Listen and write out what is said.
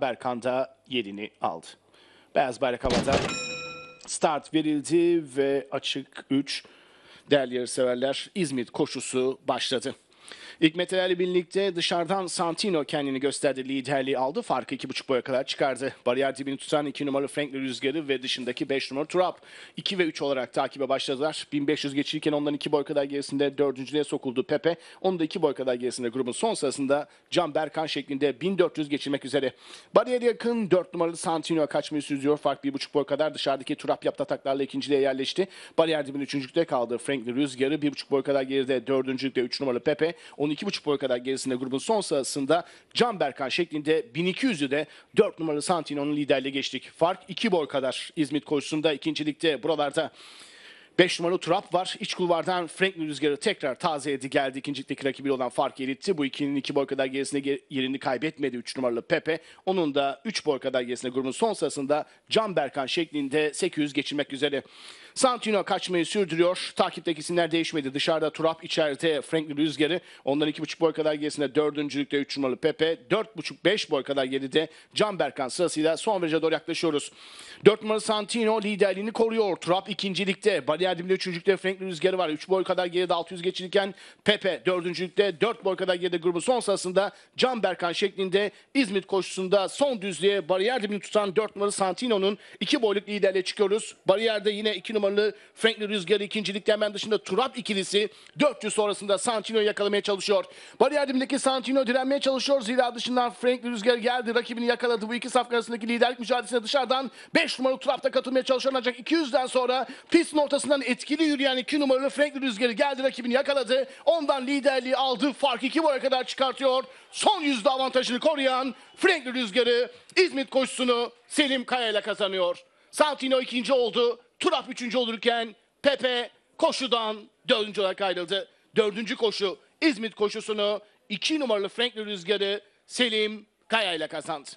Berkan da yerini aldı. Beyaz bayrak havada start verildi ve açık 3 değerli yarışseverler İzmit koşusu başladı. İlk birlikte dışarıdan Santino kendini gösterdi. Liderliği aldı. Farkı 2,5 boya kadar çıkardı. Bariyer dibini tutan 2 numaralı Franklin Rüzgarı ve dışındaki 5 numaralı Turap. 2 ve 3 olarak takibe başladılar. 1500 geçirirken ondan 2 boy kadar gerisinde dördüncülüğe sokuldu Pepe. Onun da 2 boy kadar gerisinde grubun son sırasında Can Berkan şeklinde 1400 geçirmek üzere. Bariyeri yakın 4 numaralı Santino kaçmayı sürdürüyor. Fark 1,5 boy kadar dışarıdaki Turap yaptı ataklarla ikinciliğe yerleşti. Bariyer dibinin üçüncülükte kaldı. Franklin Rüzgarı 1,5 boy kadar geride dördüncülükte 3 numaralı Pepe. Onun 2,5 boy kadar gerisinde grubun son sırasında Can Berkan şeklinde 1200'ü de 4 numaralı Santino'nun liderliğe geçtik. Fark 2 boy kadar İzmit koşusunda ikincilikte buralarda 5 numaralı Turap var. İç kulvardan Franklin Rüzgarı tekrar tazeledi geldi. İkincilikteki rakibi olan fark eritti. Bu ikinin 2 boy kadar gerisinde ge- yerini kaybetmedi 3 numaralı Pepe. Onun da 3 boy kadar gerisinde grubun son sırasında Can Berkan şeklinde 800 geçirmek üzere. Santino kaçmayı sürdürüyor. Takipteki isimler değişmedi. Dışarıda Turap, içeride Franklin Rüzgarı. Ondan 2,5 boy kadar gerisinde dördüncülükte 3 numaralı Pepe. 4,5-5 boy kadar geride Can Berkan sırasıyla son viraja doğru yaklaşıyoruz. 4 numaralı Santino liderliğini koruyor. Turap ikincilikte. Bariyer dibinde üçüncülükte Franklin Rüzgarı var. 3 boy kadar geride 600 geçirirken Pepe dördüncülükte 4 boy kadar geride grubun son sırasında Can Berkan şeklinde İzmit koşusunda son düzlüğe bariyer dibini tutan 4 numaralı Santino'nun 2 boyluk liderle çıkıyoruz. Bariyerde yine 2 numaralı Franklin Rüzgarı ikincilikte hemen dışında Turap ikilisi 400 sonrasında Santino'yu yakalamaya çalışıyor. Bariyer dibindeki Santino direnmeye çalışıyor. Zira dışından Franklin Rüzgar geldi. Rakibini yakaladı. Bu iki safkan arasındaki liderlik mücadelesine dışarıdan 5 numaralı Turap'ta katılmaya çalışıyor. Ancak 200'den sonra pistin ortasından etkili yürüyen 2 numaralı Franklin Rüzgarı geldi. Rakibini yakaladı. Ondan liderliği aldı. Fark 2 boya kadar çıkartıyor. Son yüzde avantajını koruyan Franklin Rüzgarı İzmit koşusunu Selim Kaya ile kazanıyor. Santino ikinci oldu. Turap üçüncü olurken Pepe koşudan dördüncü olarak ayrıldı. Dördüncü koşu İzmit koşusunu iki numaralı Franklin Rüzgarı Selim Kaya ile kazandı.